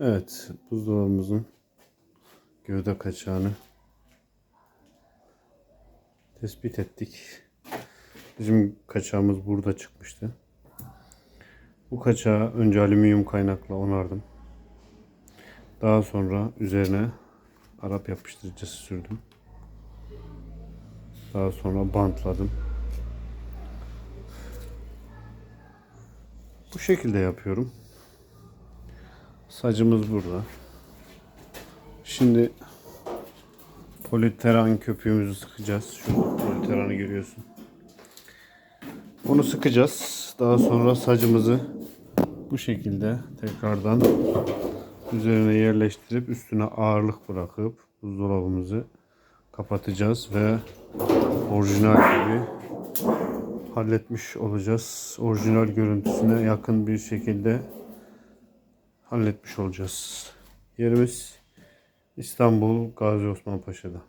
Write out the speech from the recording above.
Evet, buzdolabımızın gövde kaçağını tespit ettik. Bizim kaçağımız burada çıkmıştı. Bu kaçağı önce alüminyum kaynakla onardım. Daha sonra üzerine Arap yapıştırıcısı sürdüm. Daha sonra bantladım. Bu şekilde yapıyorum. Sacımız burada. Şimdi politeran köpüğümüzü sıkacağız. Şu politeranı görüyorsun. Bunu sıkacağız. Daha sonra sacımızı bu şekilde tekrardan üzerine yerleştirip üstüne ağırlık bırakıp buzdolabımızı kapatacağız ve orijinal gibi halletmiş olacağız. Orijinal görüntüsüne yakın bir şekilde halletmiş olacağız. Yerimiz İstanbul Gazi Osman Paşa'da.